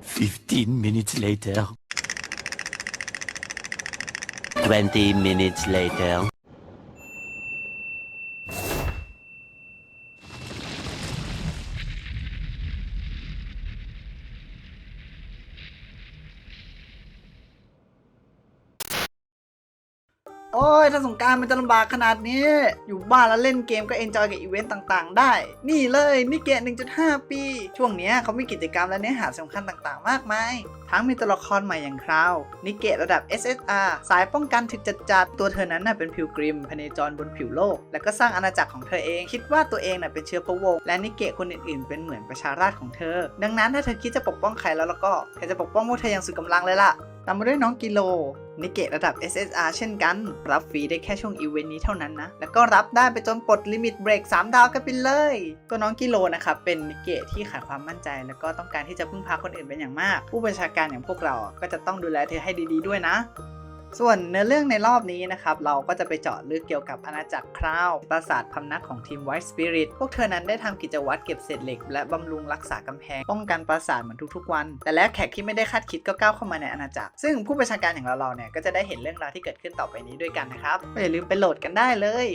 Fifteen minutes later. Twenty minutes later. โอ้ยถ้าสงกรารมันจะลำบากขนาดนี้ อยู่บ้านแล้วเล่นเกมก็เอนจอยกับอีเวนต์ต่างๆ ได้ นี่เลยนิเกะ1.5 ปี ช่วงเนี้ยเขามีกิจกรรมและเนื้อหาสำคัญต่างๆ มากมาย ทั้งมีตัวละครใหม่อย่างคราวนิเกะระดับ SSR สายป้องกันถึกจัดๆตัวเธอนั้นน่ะเป็นผิวกริมพเนจรบนผิวโลก แล้วก็สร้างอาณาจักรของเธอเองคิดว่าตัวเองน่ะเป็นเชื้อพระวงศ์และนิเกะคนอื่นๆ เป็นเหมือนประชาราษฎรของเธอ ดังนั้นถ้าเธอคิดจะปกป้องใครแล้วแล้วก็เธอจะปกป้องพวกเธออย่างสุดกำลังเลยล่ะ ตามมาด้วยน้องกิโลนิเกตระดับ SSR เช่นกัน รับฟรีได้แค่ช่วงอีเวนต์นี้เท่านั้นนะ แล้วก็รับได้ไปจนปลดลิมิตเบรก 3 ดาวกันไปเลย ตัวน้องกิโลนะครับ เป็นนิเกตที่ขาดความมั่นใจ แล้วก็ต้องการที่จะพึ่งพาคนอื่นเป็นอย่างมาก ผู้บัญชาการอย่างพวกเราก็จะต้องดูแลเธอให้ดี ๆ ด้วยนะ ส่วนเนื้อเรื่องในรอบนี้นะครับ เราก็จะไปเจาะลึกเกี่ยวกับอาณาจักรคราว ปราสาทพำนักของทีมไวท์สปิริตพวกเธอนั้นได้ทำกิจวัตรเก็บเศษเหล็ก และบำรุงรักษากำแพง ป้องกันปราสาทเหมือนทุกๆวัน แต่แล้วแขกที่ไม่ได้คาดคิดก็ก้าวเข้ามาในอาณาจักร ซึ่งผู้ประชาการอย่างเราๆเนี่ยก็จะได้เห็นเรื่องราวที่เกิดขึ้นต่อไปนี้ด้วยกันนะครับอย่าลืมไปโหลดกันได้เลย